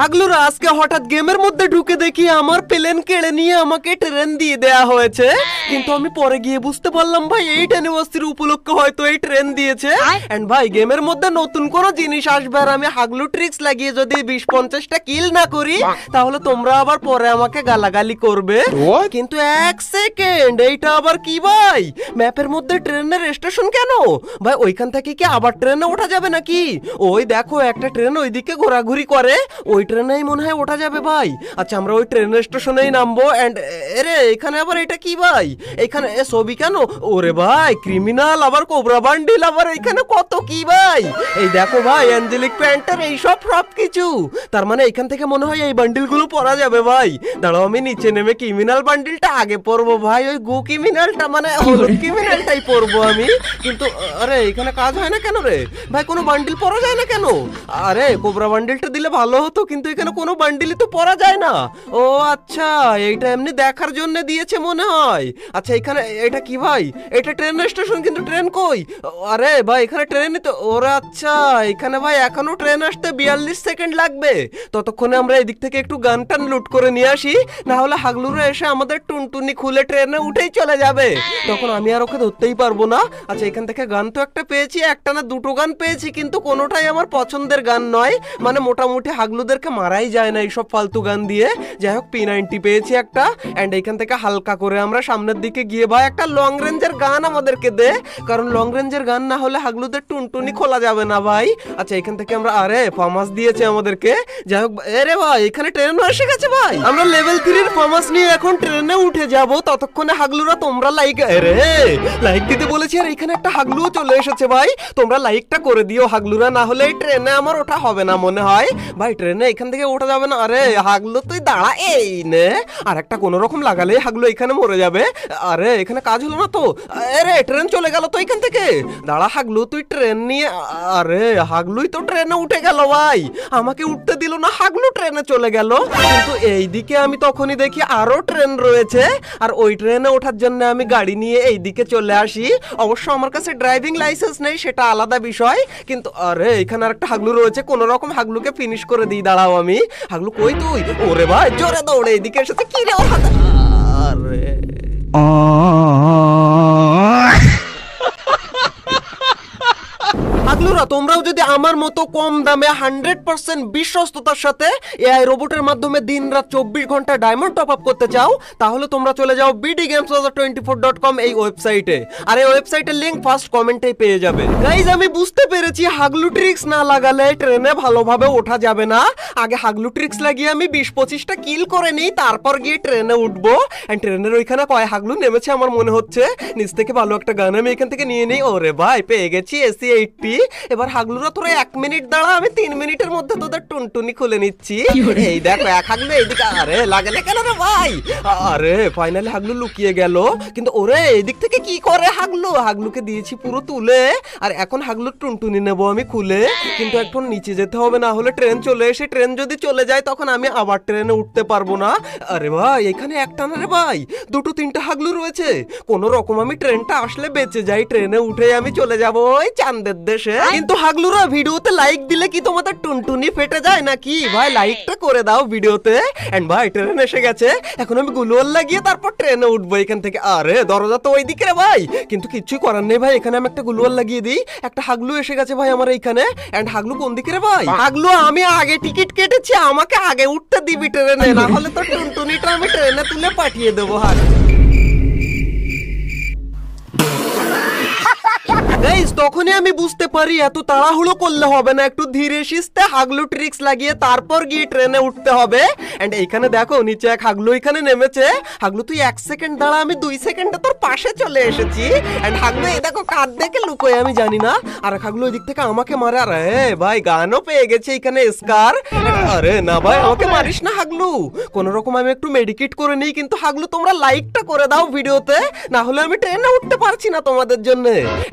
হাগলুরা আজকে হঠাৎ গেমের মধ্যে ঢুকে দেখি আমার প্লেন কেড়ে নিয়ে আমাকে ট্রেন দিয়ে দেয়া হয়েছে। কিন্তু আমি পরে গিয়ে বুঝতে পারলাম ভাই এইট অ্যানিভার্সারি উপলক্ষে হয়তো এই ট্রেন দিয়েছে। এন্ড ভাই গেমের মধ্যে নতুন কোনো জিনিস আসবে আর আমি হাগলু ট্রিক্স লাগিয়ে যদি বিশ পঞ্চাশটা কিল না করি তাহলে তোমরা আবার পরে আমাকে গালাগালি করবে। কিন্তু এক সেকেন্ড এইটা আবার কি ভাই? ম্যাপের মধ্যে ট্রেনের স্টেশন কেন? ভাই ওইখান থেকে কি আবার ট্রেনে ওঠা যাবে নাকি? ওই দেখো একটা ট্রেন ওইদিকে ঘোরাঘুরি করে ওই ট্রেনেই মনে হয় ওঠা যাবে ভাই। আচ্ছা আমরা ওই ট্রেন স্টেশনেই নামবো এন্ড এরে এখানে আবার এটা কি ভাই? এখানে এ ছবি কেন? ওরে ভাই ক্রিমিনাল আবার কোবরা বান্ডিল আবার এখানে কত কি ভাই? এই দেখো ভাই অ্যাঞ্জেলিক প্যান্টার এইসব সব কিছু তার মানে এখান থেকে মনে হয় এই বান্ডিলগুলো পরা যাবে ভাই। দাঁড়াও আমি নিচে নেমে ক্রিমিনাল বান্ডিলটা আগে পরবো ভাই। ওই গু ক্রিমিনালটা মানে হলুদ ক্রিমিনালটাই পরবো আমি। কিন্তু আরে এখানে কাজ হয় না কেন রে? ভাই কোনো বান্ডিল পরা যায় না কেন? আরে কোবরা বান্ডিলটা দিলে ভালো হতো কিন্তু এখানে কোনো বান্ডিলই তো পরা যায় না। ও আচ্ছা এইটা এমনি দেখার জন্য দিয়েছে মনে হয়। আচ্ছা এখানে এটা কি ভাই? এটা ট্রেন স্টেশন, কিন্তু ট্রেন কই? আরে ভাই, এখানে ট্রেনই তো, ওরে আচ্ছা এখানে ভাই এখনও ট্রেন আসতে বিয়াল্লিশ সেকেন্ড লাগবে। ততক্ষণে আমরা এদিক থেকে একটু গান টান লুট করে নিয়ে আসি, না হলে হাগলুরে এসে আমাদের টুনটুনি খুলে ট্রেনে উঠেই চলে যাবে। তখন আমি আর ওকে ধরতেই পারব না। আচ্ছা এখান থেকে গান তো একটা পেয়েছি, একটা না দুটো গান পেয়েছি, কিন্তু কোনোটাই আমার পছন্দের গান নয়। মানে মোটামুটি হাগলুদেরকে মারাই যায় না এইসব ফালতু গান দিয়ে। যাই হোক পি নাইনটি পেয়েছি একটা। অ্যান্ড এখান থেকে হালকা করে আমরা সামনের দিকে গিয়ে ভাই একটা লং রেঞ্জের গান আমাদেরকে দে। কারণ লং রেঞ্জের গান না হলে হাগলুদের টুনটুনি খোলা যাবে না ভাই। আচ্ছা এখান থেকে আমরা আরে ফার্মাস দিয়েছে আমাদেরকে। যাই হোক এরে ভাই, এখানে ট্রেনও এসে গেছে ভাই। আমরা লেভেল থ্রির ফার্মাস নিয়ে এখন ট্রেনে উঠে যাব। ততক্ষণে হাগলুরা তোমরা লাইক রে লাইক দিতে বলেছি। আর এখানে একটা হাগলুও চলে এসেছে ভাই। তোমরা লাইকটা করে দিও হাগলুরা, না হলে এই ট্রেনে আমার ওঠা হবে না মনে হয়। ভাই ট্রেনে এখান থেকে ওঠা যাবে না। আরে, হাগলু তুই, দাঁড়া, এই নে। আর একটা কোনো রকম লাগালে হাগলু এখানে মরে যাবে। আরে, এখানে কাজ হলো না তো? আরে, ট্রেন চলে গেল তো এখান থেকে। দাঁড়া, হাগলু, তুই ট্রেন নিয়ে আরে, হাগলুই তো ট্রেনে উঠে গেল ভাই। আমাকে উঠতে দিল না, হাগলু ট্রেনে চলে গেল। কিন্তু এইদিকে আমি তখনই দেখি আরও ট্রেন রয়েছে। আর ওই ট্রেনে ওঠার জন্য আমি গাড়ি নিয়ে এইদিকে চলে আসি। অবশ্য আমার কাছে ড্রাইভিং লাইসেন্স নেই, সেটা আলাদা বিষয়। কিন্তু আরে, এখানে আর একটা হাগলু রয়েছে। কোন রকম হাগলুকে ফিনিশ করে দিই দাঁড়াও আমি। হাগলু কই তুই? ওরে ভাই জোরে দৌড়ে এদিকে এসেছে কি রে আরে। আগলুরা তোমরাও যদি আমার মতো কম দামে হান্ড্রেড পার্সেন্ট বিশ্বস্ততার সাথে এআই রোবটের মাধ্যমে দিন রাত চব্বিশ ঘণ্টা ডায়মন্ড টপ আপ করতে চাও, তাহলে তোমরা চলে যাও BD games twenty four dot com এই ওয়েবসাইটে আর এই ওয়েবসাইটের লিঙ্ক ফার্স্ট কমেন্টেই পেয়ে যাবে। গাইজ আমি বুঝতে পেরেছি, হাগলু ট্রিক্স না লাগালে ট্রেনে ভালোভাবে ওঠা যাবে না। আগে হাগলু ট্রিক্স লাগিয়ে আমি বিশ পঁচিশটা কিল করে নিই, তারপর গিয়ে ট্রেনে উঠবো। And ট্রেনের ওইখানে কয় হাগলু নেমেছে আমার মনে হচ্ছে। নিচ থেকে ভালো একটা গান আমি এখান থেকে নিয়ে নিই। ওরে ভাই, পেয়ে গেছি এসি এইটটি এবার হাগলুরা তোরা এক মিনিট দাঁড়া আমি তিন মিনিটের মধ্যে তোদের টুনটুনি খুলে নিচ্ছি। এই দেখো এক হাগলু এইদিকে আরে লাগে না কেন রে ভাই? আরে ফাইনালি হাগলু লুকিয়ে গেল। কিন্তু ওরে এদিক থেকে কি করে হাগলু? হাগলুকে দিয়েছি পুরো তুলে আর এখন হাগলুর টুনটুনি নেব আমি খুলে। কিন্তু এখন নিচে যেতে হবে না হলে ট্রেন চলে এসে ট্রেন যদি চলে যায় তখন আমি আবার ট্রেনে উঠতে পারব না। আরে ভাই এখানে একটা না রে ভাই? দুটো তিনটা হাগলু রয়েছে। কোন রকম আমি ট্রেনটা আসলে বেঁচে যাই ট্রেনে উঠে আমি চলে যাব ওই চান্দের দেশে। কিন্তু হাগলুরা ভিডিওতে লাইক দিলে কি তোমাদের টুনটুনি ফেটে যায় নাকি? ভাই লাইকটা করে দাও ভিডিওতে। এন্ড ভাই ট্রেন এসে গেছে। এখন আমি গুলোয়াল লাগিয়ে তারপর ট্রেনে উঠবো এখান থেকে। আরে দরজা তো ওইদিকে রে ভাই। কিন্তু কিচ্ছুই করার নেই ভাই এখানে আমি একটা গুলোয়াল লাগিয়ে দিই। একটা হাগলু এসে গেছে ভাই আমার এইখানে। এন্ড হাগলু কোন দিকে রে ভাই? হাগলু আমি আগে টিকিট কেটেছি আমাকে আগে উঠতে দিবি ট্রেনে না হলে তো টুনটুনিটা আমি ট্রেনে তুলে পাঠিয়ে দেবো হাগ গাইস তখনই আমি বুঝতে পারি, এত তাড়াহুড়ো করলে হবে না। একটু ধীরে সিস্তে হাগলু ট্রিক্স লাগিয়ে তারপর গিয়ে ট্রেনে উঠতে হবে। এন্ড দেখো, নিচে এক হাগলু এখানে নেমেছে। হাগলু, তুই এক সেকেন্ড দাঁড়া, আমি দুই সেকেন্ডে তোর পাশে চলে এসেছি। এন্ড হাগলু দেখো কাঁদ দেখে লুকোয় আমি জানি না। আর হাগলু ওই দিক থেকে আমাকে মারে, আরে ভাই, গানও পেয়ে গেছে এখানে স্কার আরে না ভাই, আমাকে মারিস না, হাগলু। কোন রকম আমি একটু মেডিকেট করে নিই, কিন্তু হাগলু, তোমরা লাইকটা করে দাও ভিডিওতে না হলে আমি ট্রেনে উঠতে পারছি না তোমাদের জন্য।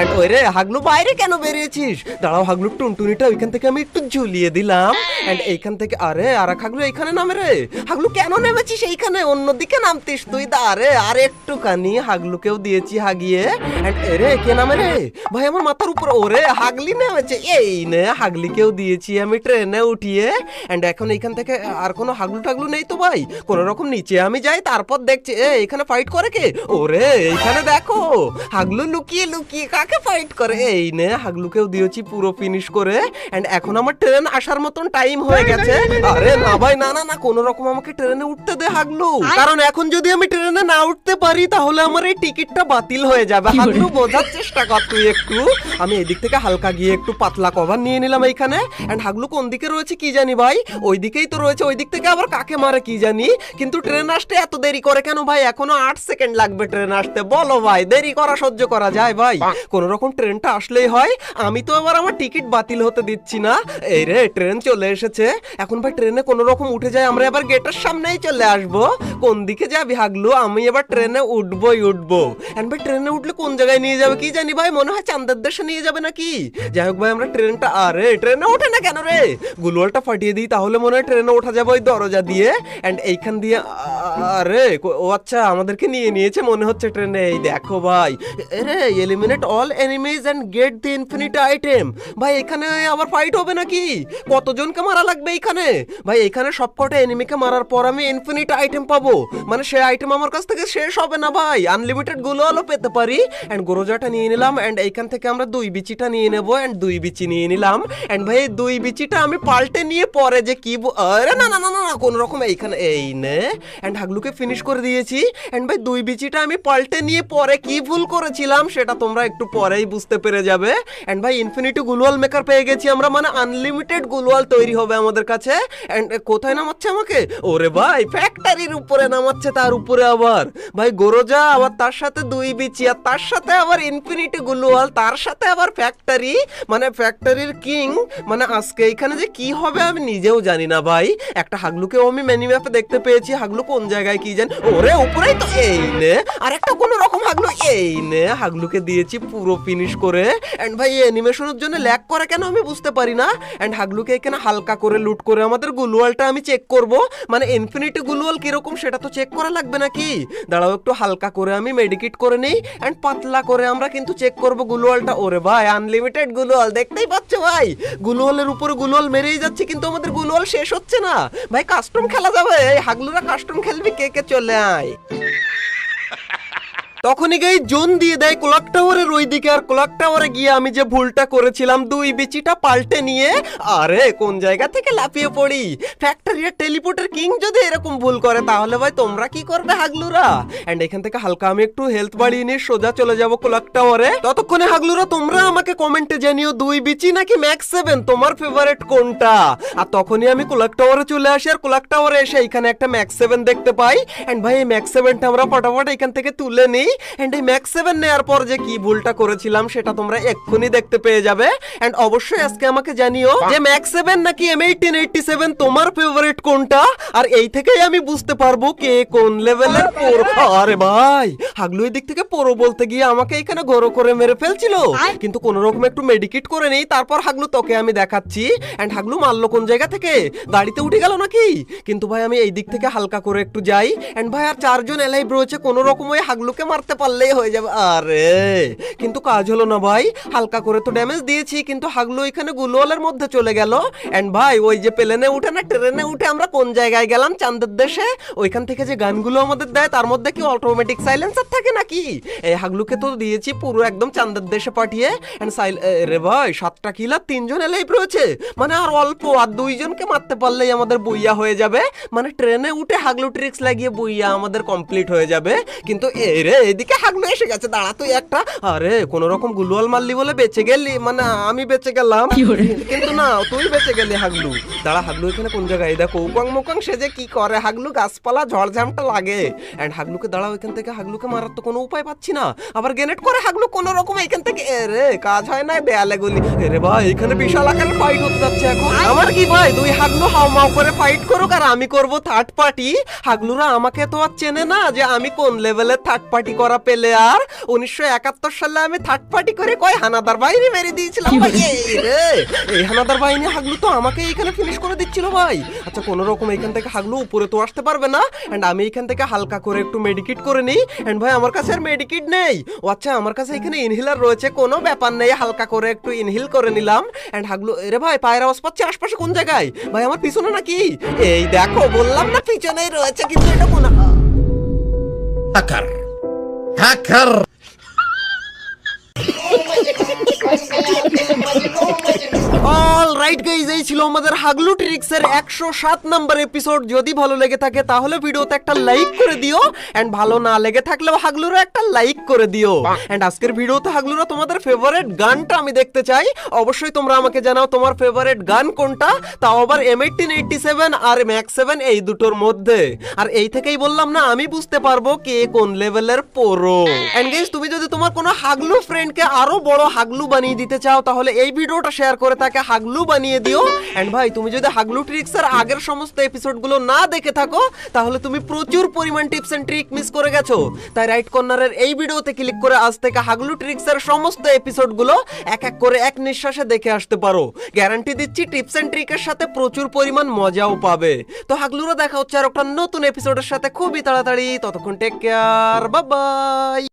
এন্ড ওই রে হাগলু বাইরে কেন বেরিয়েছিস? দাঁড়াও হাগলু, টুনটুনিটা ওইখান থেকে আমি একটু ঝুলিয়ে দিলাম। এন্ড এইখান থেকে, আরে, আর হাগলু নামে রে। হাগলু, কেন নেমেছিস এইখানে? অন্যদিকে নামতিস তুই আর হাগলুকেও দিয়েছি হাগিয়ে। এন্ড এরে কে নামে রে? ভাই, আমার মাথার উপর, ওরে, হাগলি নেমেছে। এই নে, হাগলিকেও দিয়েছি আমি ট্রেনে উঠিয়ে। এন্ড এখন এইখান থেকে, আর কোনো হাগলু টাগলু নেই তো ভাই? কোন রকম নিচে আমি যাই, তারপর দেখছি, এ, এখানে ফাইট করে কে? ওরে, এইখানে দেখো। হাগলু লুকিয়ে লুকিয়ে, কাকে ফাইট করে এই নে হাগলুকেও দিয়েছি পুরো ফিনিশ করে এন্ড এখন আমার ট্রেন আসার মতন টাইম হয়ে গেছে। আরে না ভাই না না না কোন রকম আমাকে ট্রেনে উঠতে দে হাগলু কারণ এখন যদি আমি ট্রেনে না উঠতে পারি তাহলে আমার এই টিকিটটা বাতিল হয়ে যাবে। হাগলু বোঝার চেষ্টা কর তুই একটু। আমি এদিক থেকে হালকা গিয়ে একটু পাতলা কভার নিয়ে নিলাম এইখানে। এন্ড হাগলু কোন দিকে রয়েছে কি জানি ভাই? ওই দিকেই তো রয়েছে ওই দিক থেকে আবার কাকে মারে কি জানি? কিন্তু ট্রেন আসতে এত দেরি করে কেন ভাই? এখনও আট সেকেন্ড লাগবে ট্রেন আসতে। বলো ভাই দেরি করা সহ্য করা যায় ভাই? কোন রকম ট্রেনটা আসলেই হয়। আমি তো এবার আমার টিকিট বাতিল হতে দিচ্ছি না। এই রে, ট্রেন চলে এসেছে। এখন ভাই ট্রেনে কোন রকম উঠে যায়, আমরা এবার গেটের সামনেই চলে আসব। কোন দিকে যাবি হাগলু? আমি এবার ট্রেনে উঠবোই উঠবো। এন্ড ভাই ট্রেনে উঠলে কোন জায়গায় নিয়ে যাবে, কি জানি ভাই? মনে হয় চান্দের দেশে নিয়ে যাবে নাকি? যাই হোক ভাই, আমরা ট্রেনটা, আরে, ট্রেনে ওঠে না কেন রে? গুলোয়ালটা ফাটিয়ে দিই, তাহলে মনে হয় ট্রেনে ওঠা যাবে ওই দরজা দিয়ে। এন্ড এইখান দিয়ে আরে ও আচ্ছা আমাদেরকে নিয়ে নিয়েছে মনে হচ্ছে ট্রেনে। এই দেখো ভাই। Eliminate all and get the infinite item ভাই, এখানে আবার ফাইট হবে নাকি? কতজনকে মারা লাগবে এখানে? ভাই, এখানে সবকটা এনিমিকে মারার পর আমি ইনফিনিট আইটেম পাবো। মানে সে আইটেম আমার কাছ থেকে শেষ হবে না ভাই। আনলিমিটেডগুলো পেতে পারি। নিয়ে নিলাম এইখান থেকে আমরা দুই বিচিটা নিয়ে নেব দুই বিচি নিয়ে নিলাম। এন্ড ভাই দুই বিচিটা আমি পাল্টে নিয়ে পরে যে কি আরে না না না না কোন রকম এইখানে এই নে। হাগলুকে ফিনিশ করে দিয়েছি। এন্ড ভাই, দুই বিচিটা আমি পাল্টে নিয়ে পরে কি ভুল করেছিলাম, সেটা তোমরা একটু পরেই বুঝতে পেরে যাবে। এন্ড ভাই ইনফিনিটি গুলওয়াল মেকার পেয়ে গেছি আমরা মানে আনলিমিটেড গুলওয়াল তৈরি হবে আমাদের কাছে। এন্ড কোথায় নামাচ্ছে আমাকে? ওরে ভাই ফ্যাক্টরির উপরে নামাচ্ছে তার উপরে আবার। ভাই গোরোজা আবার তার সাথে দুই বিচি, আর তার সাথে আবার ইনফিনিটি গুলওয়াল তার সাথে আবার ফ্যাক্টরি মানে ফ্যাক্টরির কিং মানে আজকে এখানে যে কি হবে আমি নিজেও জানি না ভাই। একটা হাগলুকেও আমি মেনি ম্যাপে দেখতে পেয়েছি হাগলু কোন জায়গায় কি জান ওরে, উপরেই তো এই নে। আর একটা কোনো রকম হাগলু এই নে। হাগলুকে দিয়েছি পুরো ফিনিশ করে। এন্ড ভাই অ্যানিমেশনের জন্য ল্যাগ করে কেন আমি বুঝতে পারি না? এন্ড হাগলুকে এখানে হালকা করে লুট করে আমাদের গুলওয়ালটা আমি চেক করব। মানে ইনফিনিটি গুলওয়াল কীরকম সেটা তো চেক করা লাগবে নাকি? দাঁড়াও একটু হালকা করে আমি মেডিকেট করে নেই। এন্ড পাতলা করে আমরা কিন্তু চেক করব গুলওয়ালটা ওরে ভাই আনলিমিটেড গুলওয়াল দেখতেই পাচ্ছ ভাই? গুলওয়ালের উপরে গুলওয়াল মেরেই যাচ্ছে, কিন্তু আমাদের গুলওয়াল শেষ হচ্ছে না। ভাই কাস্টম খেলা যাবে? এই হাগলুরা কাস্টম খেলবি, কে কে চলে আয়? তখনই গাই জোন দিয়ে দেয় ক্লক টাওয়ারের ওইদিকে, আর ক্লক টাওয়ারে গিয়ে আমি যে ভুলটা করেছিলাম, দুই বিচিটা পাল্টে নিয়ে, আরে, কোন জায়গা থেকে লাফিয়ে পড়ি? ফ্যাক্টরি আর টেলিপোর্টের কিং যদি এরকম ভুল করে, তাহলে ভাই তোমরা কি করবে হাগলুরা? এন্ড এখান থেকে হালকা আমি একটু হেলথ বাড়িয়ে নিয়ে সোজা চলে যাব ক্লক টাওয়ারে। ততক্ষণে হাগলুরা, তোমরা আমাকে কমেন্টে জানিও, দুই বিচি নাকি ম্যাক্স সেভেন তোমার ফেভারিট কোনটা? আর তখনই আমি ক্লক টাওয়ারে চলে আসি, আর ক্লক টাওয়ারে এসে এখানে একটা ম্যাক্স সেভেন দেখতে পাই। এন্ড ভাই, এই ম্যাক্স সেভেনটা আমরা ফটাফট এখান থেকে তুলে নিই। এন্ড এই ম্যাক্স সেভেন নেওয়ার পর যে কি ভুলটা করেছিলাম সেটা তোমরা এক্ষুনি দেখতে পেয়ে যাবে। এন্ড অবশ্যই আজকে আমাকে জানিও যে ম্যাক্স সেভেন নাকি এম এইটিন এইটটি সেভেন তোমার ফেভারিট কোনটা? আর এই থেকেই আমি বুঝতে পারব কে কোন লেভেলের পোর আরে ভাই হাগলু দিক থেকে পোরো বলতে গিয়ে আমাকে এখানে গরো করে মেরে ফেলছিল। কিন্তু কোন রকম একটু মেডিকেট করে নেই তারপর হাগলু তোকে আমি দেখাচ্ছি। এন্ড হাগলু মারলো কোন জায়গা থেকে? গাড়িতে উঠে গেল নাকি? কিন্তু ভাই আমি এই দিক থেকে হালকা করে একটু যাই। এন্ড ভাই আর চারজন এলাইভ রয়েছে কোন রকম ওই হাগলুকে মারতে পারলেই হয়ে যাবে। আরে, কিন্তু কাজ হলো না ভাই। হালকা করে তো ড্যামেজ দিয়েছি, কিন্তু হাগলু এখানে গুলোয়ালের মধ্যে চলে গেল। এন্ড ভাই, ওই যে প্লেনে উঠে না, ট্রেনে উঠে আমরা কোন জায়গায় গেলাম? চাঁদের দেশে? ওইখান থেকে যে গানগুলো আমাদের দেয়, তার মধ্যে কি অটোমেটিক সাইলেন্সার থাকে নাকি? এই হাগলুকে তো দিয়েছি পুরো একদম চাঁদের দেশে পাঠিয়ে। এন্ড সাইল রে ভাই, সাতটা কিলা তিনজন এলাইভ রয়েছে। মানে আর অল্প, আর দুইজনকে মারতে পারলেই আমাদের বইয়া হয়ে যাবে। মানে ট্রেনে উঠে হাগলু ট্রিক্স লাগিয়ে বইয়া আমাদের কমপ্লিট হয়ে যাবে। কিন্তু এই রে এদিকে হাগলু এসে গেছে দাঁড়া তুই একটা। আরে কোন রকম গুলওয়াল মারলি বলে বেঁচে গেলি মানে আমি বেঁচে গেলাম। কিন্তু না তুই বেঁচে গেলি হাগলু দাঁড়া হাগলু এখানে কোন জায়গায়? দেখো উকাং মুকাং সে যে কি করে হাগলু গাছপালা ঝড়ঝামটা লাগে। এন্ড হাগলুকে দাঁড়াও এখান থেকে হাগলুকে মারার তো কোনো উপায় পাচ্ছি না। আবার গ্রেনেড করে হাগলু কোন রকম এখান থেকে এ রে কাজ হয় না দেয়ালে গুলি। রে ভাই এখানে বিশাল আকারের ফাইট হতে যাচ্ছে এখন। আমার কি ভাই দুই হাগলু হাও মাও করে ফাইট করুক আর আমি করব থার্ড পার্টি হাগলুরা আমাকে তো আর চেনে না যে আমি কোন লেভেলের থার্ড পার্টি করা পেলে আর উনিশশো একাত্তর সালে আমি থার্ড পার্টি করে কয় হানাদার বাহিনী মেরে দিয়েছিলাম ভাই? এই রে এই হানাদার বাহিনী হাগলু তো আমাকে এখানে ফিনিশ করে দিচ্ছিল ভাই। আচ্ছা কোনো রকম এখান থেকে হাগলু উপরে তো আসতে পারবে না। এন্ড আমি এখান থেকে হালকা করে একটু মেডিকেট করে নিই। এন্ড ভাই আমার কাছে আর মেডিকেট নেই। ও আচ্ছা আমার কাছে এখানে ইনহেলার রয়েছে কোনো ব্যাপার নেই। হালকা করে একটু ইনহেল করে নিলাম। এন্ড হাগলু এরে ভাই পায়ের আওয়াজ পাচ্ছি আশপাশে কোন জায়গায়? ভাই আমার পিছনে নাকি? এই দেখো বললাম না পিছনেই রয়েছে কিন্তু এটা কোন Hacker. هاكر অল রাইট গাইজ এই ছিল আমাদের হাগলু ট্রিক্স এর একশো সাত নাম্বার এপিসোড যদি ভালো লেগে থাকে, তাহলে ভিডিওতে একটা লাইক করে দিও। এন্ড ভালো না লেগে থাকলেও হাগলুরও একটা লাইক করে দিও। এন্ড আজকের ভিডিওতে হাগলুরা তোমাদের ফেভারিট গানটা আমি দেখতে চাই। অবশ্যই তোমরা আমাকে জানাও তোমার ফেভারিট গান কোনটা। তাও আবার এম এইটিন এইটটি সেভেন আর ম্যাক্স সেভেন এই দুটোর মধ্যে। আর এই থেকেই বললাম না, আমি বুঝতে পারব কে কোন লেভেলের পোরো। এন্ড গাইজ তুমি যদি তোমার কোনো হাগলু ফ্রেন্ডকে আরও বড় হাগলু বানিয়ে দিতে চাও, তাহলে এই ভিডিওটা শেয়ার করে তাকে হাগলু বানিয়ে দিও। এন্ড ভাই, তুমি যদি হাগলু ট্রিক্স এর আগের সমস্ত এপিসোডগুলো না দেখে থাকো, তাহলে তুমি প্রচুর পরিমাণ টিপস এন্ড ট্রিক মিস করে গেছো। তাই রাইট কর্নারের এই ভিডিওতে ক্লিক করে আজ থেকে হাগলু ট্রিক্স এর সমস্ত এপিসোডগুলো এক এক করে এক নিঃশ্বাসে দেখে আসতে পারো। গ্যারান্টি দিচ্ছি টিপস এন্ড ট্রিকের সাথে প্রচুর পরিমাণ মজাও পাবে। তো হাগলুরা দেখা হচ্ছে আর একটা নতুন এপিসোডের সাথে। খুবই তাড়াতাড়ি, ততক্ষণ টেক কেয়ার বাই